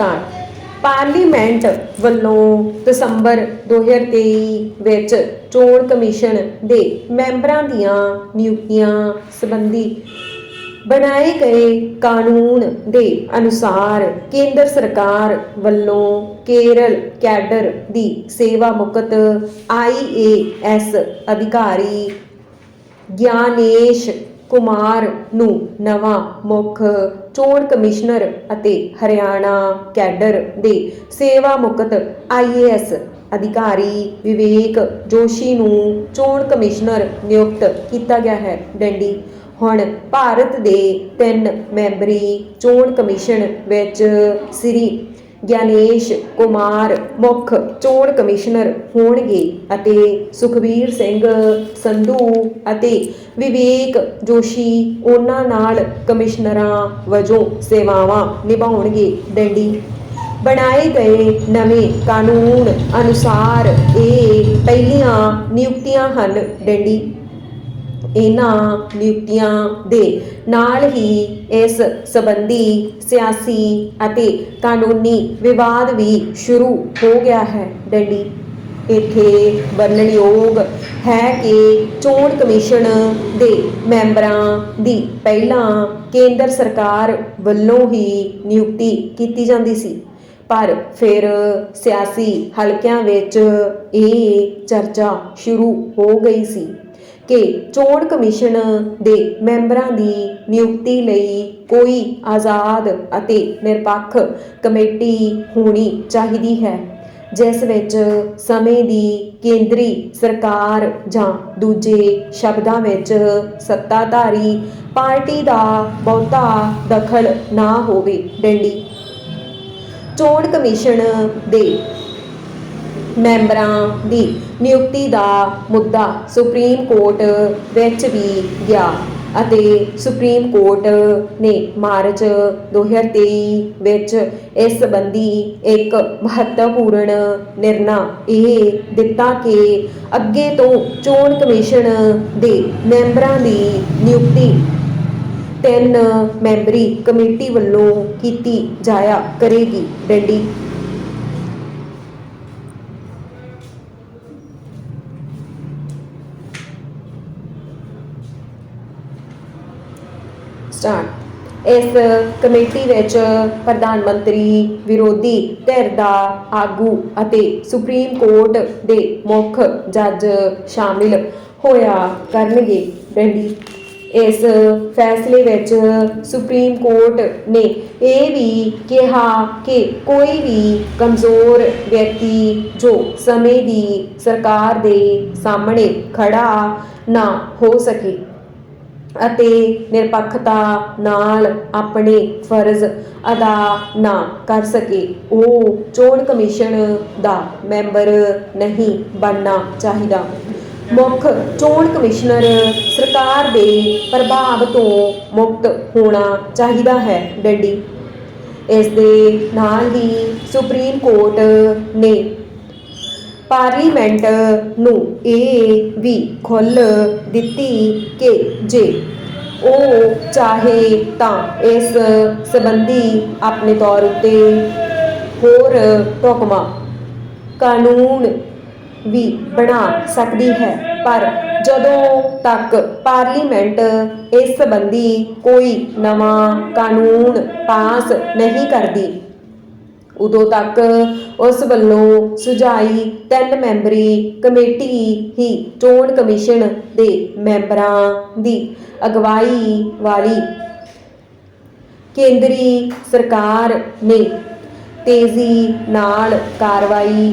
Start parliament ਵੱਲੋਂ ਦਸੰਬਰ 2023 ਵਿੱਚ ਚੋਣ ਕਮਿਸ਼ਨ ਦੇ ਮੈਂਬਰਾਂ ਦੀਆਂ ਨਿਯੁਕਤੀਆਂ ਸੰਬੰਧੀ ਬਣਾਏ ਗਏ ਕਾਨੂੰਨ ਦੇ ਅਨੁਸਾਰ ਕੇਂਦਰ ਸਰਕਾਰ ਵੱਲੋਂ ਕੇਰਲ ਕੈਡਰ ਦੀ ਸੇਵਾ ਮੁਕਤ ਆਈਏਐਸ ਅਧਿਕਾਰੀ ਗਿਆਨੇਸ਼ ਕੁਮਾਰ ਨੂੰ ਨਵਾਂ ਮੁੱਖ ਚੋਣ ਕਮਿਸ਼ਨਰ ਅਤੇ ਹਰਿਆਣਾ ਕੈਡਰ ਦੇ ਸੇਵਾ ਮੁਕਤ ਆਈਏਐਸ ਅਧਿਕਾਰੀ ਵਿਵੇਕ ਜੋਸ਼ੀ ਨੂੰ ਚੋਣ ਕਮਿਸ਼ਨਰ ਨਿਯੁਕਤ ਕੀਤਾ ਗਿਆ ਹੈ। ਡੰਡੀ, ਹੁਣ ਭਾਰਤ ਦੇ ਤਿੰਨ ਮੈਂਬਰੀ ਚੋਣ ਕਮਿਸ਼ਨ ਵਿੱਚ ਸ੍ਰੀ ਗਿਆਨੇਸ਼, ਕੁਮਾਰ, ਮੁੱਖ, ਚੋਣ ਕਮਿਸ਼ਨਰ ਹੋਣਗੇ ਅਤੇ ਸੁਖਬੀਰ ਸਿੰਘ, ਸੰਧੂ ਅਤੇ ਵਿਵੇਕ ਜੋਸ਼ੀ ਉਹਨਾਂ ਨਾਲ ਕਮਿਸ਼ਨਰਾਂ ਵਜੋਂ ਸੇਵਾਵਾਂ ਨਿਭਾਉਣਗੇ। ਡੰਡੀ। ਬਣਾਏ ਗਏ ਨਵੇਂ ਕਾਨੂੰਨ ਅਨੁਸਾਰ ਇਹ ਪਹਿਲੀਆਂ ਨਿਯੁਕਤੀਆਂ ਹਨ। ਡੰਡੀ। ਇਹਨਾਂ ਨਿਯੁਕਤੀਆਂ ਦੇ ਨਾਲ ਹੀ ਇਸ ਸੰਬੰਧੀ ਸਿਆਸੀ ਅਤੇ ਕਾਨੂੰਨੀ ਵਿਵਾਦ ਵੀ ਸ਼ੁਰੂ ਹੋ ਗਿਆ ਹੈ। ਡੰਡੀ, ਇੱਥੇ ਵਰਣਨਯੋਗ ਹੈ ਕਿ ਚੋਣ ਕਮਿਸ਼ਨ ਦੇ ਮੈਂਬਰਾਂ ਦੀ ਪਹਿਲਾਂ ਕੇਂਦਰ ਸਰਕਾਰ ਵੱਲੋਂ ਹੀ ਨਿਯੁਕਤੀ ਕੀਤੀ ਜਾਂਦੀ ਸੀ। ਪਰ ਫਿਰ ਸਿਆਸੀ ਹਲਕਿਆਂ ਵਿੱਚ ਇਹ ਚਰਚਾ ਸ਼ੁਰੂ ਹੋ ਗਈ ਸੀ। ਕਿ ਚੋਣ ਕਮਿਸ਼ਨ ਦੇ ਮੈਂਬਰਾਂ ਦੀ ਨਿਯੁਕਤੀ ਲਈ ਕੋਈ ਆਜ਼ਾਦ ਅਤੇ ਨਿਰਪੱਖ ਕਮੇਟੀ ਹੋਣੀ ਚਾਹੀਦੀ ਹੈ, ਜਿਸ ਵਿੱਚ ਸਮੇਂ ਦੀ ਕੇਂਦਰੀ ਸਰਕਾਰ ਜਾਂ ਦੂਜੇ ਸ਼ਬਦਾਂ ਵਿੱਚ ਸੱਤਾਧਾਰੀ ਪਾਰਟੀ ਦਾ ਬਹੁਤਾ ਦਖਲ ਨਾ ਹੋਵੇ ਡੰਡੀ। ਚੋਣ ਕਮਿਸ਼ਨ ਦੇ ਮੈਂਬਰਾਂ ਦੀ ਨਿਯੁਕਤੀ ਦਾ ਮੁੱਦਾ ਸੁਪਰੀਮ ਕੋਰਟ ਵਿੱਚ ਵੀ ਗਿਆ ਅਤੇ ਸੁਪਰੀਮ ਕੋਰਟ ਨੇ ਮਾਰਚ 2023 ਵਿੱਚ ਇਸ ਸੰਬੰਧੀ ਇੱਕ ਮਹੱਤਵਪੂਰਨ ਨਿਰਣਾ ਇਹ ਦਿੱਤਾ ਕਿ ਅੱਗੇ ਤੋਂ ਚੋਣ ਕਮਿਸ਼ਨ ਦੇ ਮੈਂਬਰਾਂ ਦੀ ਨਿਯੁਕਤੀ ਤਿੰਨ ਮੈਂਬਰੀ ਕਮੇਟੀ ਵੱਲੋਂ ਕੀਤੀ ਜਾਇਆ ਕਰੇਗੀ। ਡੰਡੀ ਸਟਾਰਟ ਇਸ ਕਮੇਟੀ ਵਿੱਚ ਪ੍ਰਧਾਨ ਮੰਤਰੀ, ਵਿਰੋਧੀ ਧਿਰ ਦਾ ਆਗੂ ਅਤੇ ਸੁਪਰੀਮ ਕੋਰਟ ਦੇ ਮੁੱਖ ਜੱਜ ਸ਼ਾਮਿਲ ਹੋਇਆ ਕਰਨਗੇ ਡੰਡੀ। ਇਸ ਫੈਸਲੇ ਵਿੱਚ ਸੁਪਰੀਮ ਕੋਰਟ ਨੇ ਇਹ ਵੀ ਕਿਹਾ ਕਿ ਕੋਈ ਵੀ ਕਮਜ਼ੋਰ ਵਿਅਕਤੀ ਜੋ ਸਮੇਂ ਦੀ ਸਰਕਾਰ ਦੇ ਸਾਹਮਣੇ ਖੜਾ ਨਾ ਹੋ ਸਕੇ। ਅਤੇ ਨਿਰਪੱਖਤਾ ਨਾਲ ਆਪਣੇ ਫਰਜ਼ ਅਦਾ ਨਾ ਕਰ ਸਕੇ। ਉਹ ਚੋਣ ਕਮਿਸ਼ਨ ਦਾ ਮੈਂਬਰ ਨਹੀਂ ਬਣਨਾ ਚਾਹੀਦਾ। ਮੁੱਖ ਚੋਣ ਕਮਿਸ਼ਨਰ ਸਰਕਾਰ ਦੇ ਪ੍ਰਭਾਵ ਤੋਂ ਮੁਕਤ ਹੋਣਾ ਚਾਹੀਦਾ ਹੈ, ਡੰਡੀ। ਇਸ ਦੇ ਨਾਲ ਹੀ ਸੁਪਰੀਮ ਕੋਰਟ ਨੇ ਪਾਰਲੀਮੈਂਟ ਨੂੰ ਇਹ ਵੀ ਖੁੱਲ੍ਹ ਦਿੱਤੀ ਕਿ ਜੇ ਉਹ ਚਾਹੇ ਤਾਂ ਇਸ ਸੰਬੰਧੀ ਆਪਣੇ ਤੌਰ ਉੱਤੇ ਹੋਰ ਹੁਕਮਾਂ, ਕਾਨੂੰਨ ਵੀ ਬਣਾ ਸਕਦੀ ਹੈ। ਪਰ ਜਦੋਂ ਤੱਕ ਪਾਰਲੀਮੈਂਟ ਇਸ ਸੰਬੰਧੀ ਕੋਈ ਨਵਾਂ ਕਾਨੂੰਨ ਪਾਸ ਨਹੀਂ ਕਰਦੀ ਉਦੋਂ ਤੱਕ ਉਸ ਵੱਲੋਂ ਸੁਝਾਈ ਤਿੰਨ ਮੈਂਬਰੀ ਕਮੇਟੀ ਹੀ ਚੋਣ ਕਮਿਸ਼ਨ ਦੇ ਮੈਂਬਰਾਂ ਦੀ ਅਗਵਾਈ ਵਾਲੀ ਕੇਂਦਰੀ ਸਰਕਾਰ ਨੇ ਤੇਜ਼ੀ ਨਾਲ ਕਾਰਵਾਈ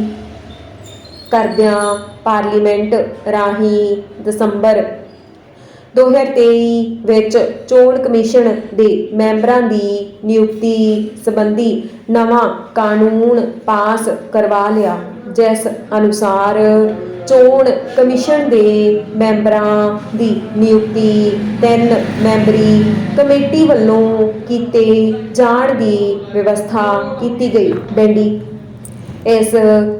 ਕਰਦਿਆਂ ਪਾਰਲੀਮੈਂਟ ਰਾਹੀਂ ਦਸੰਬਰ 2023 ਵਿੱਚ ਚੋਣ ਕਮਿਸ਼ਨ ਦੇ ਮੈਂਬਰਾਂ ਦੀ ਨਿਯੁਕਤੀ ਸੰਬੰਧੀ ਨਵਾਂ ਕਾਨੂੰਨ ਪਾਸ ਕਰਵਾ ਲਿਆ। ਜਿਸ ਅਨੁਸਾਰ ਚੋਣ ਕਮਿਸ਼ਨ ਦੇ ਮੈਂਬਰਾਂ ਦੀ ਨਿਯੁਕਤੀ ਤਿੰਨ ਮੈਂਬਰੀ ਕਮੇਟੀ ਵੱਲੋਂ ਕੀਤੇ ਜਾਣ ਦੀ ਵਿਵਸਥਾ ਕੀਤੀ ਗਈ। ਬੈਂਡੀ ਇਸ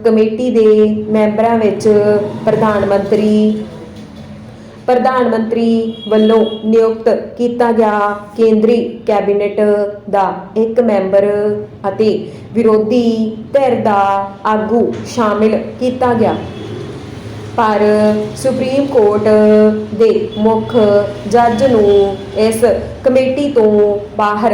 ਕਮੇਟੀ ਦੇ ਮੈਂਬਰਾਂ ਵਿੱਚ ਪ੍ਰਧਾਨ ਮੰਤਰੀ ਪ੍ਰਧਾਨ ਮੰਤਰੀ ਵੱਲੋਂ ਨਿਯੁਕਤ ਕੀਤਾ ਗਿਆ ਕੇਂਦਰੀ ਕੈਬਨਿਟ ਦਾ ਇੱਕ ਮੈਂਬਰ ਅਤੇ ਵਿਰੋਧੀ ਧਿਰ ਦਾ ਆਗੂ ਸ਼ਾਮਿਲ ਕੀਤਾ ਗਿਆ। ਪਰ ਸੁਪਰੀਮ ਕੋਰਟ ਦੇ ਮੁੱਖ ਜੱਜ ਨੂੰ ਇਸ ਕਮੇਟੀ ਤੋਂ ਬਾਹਰ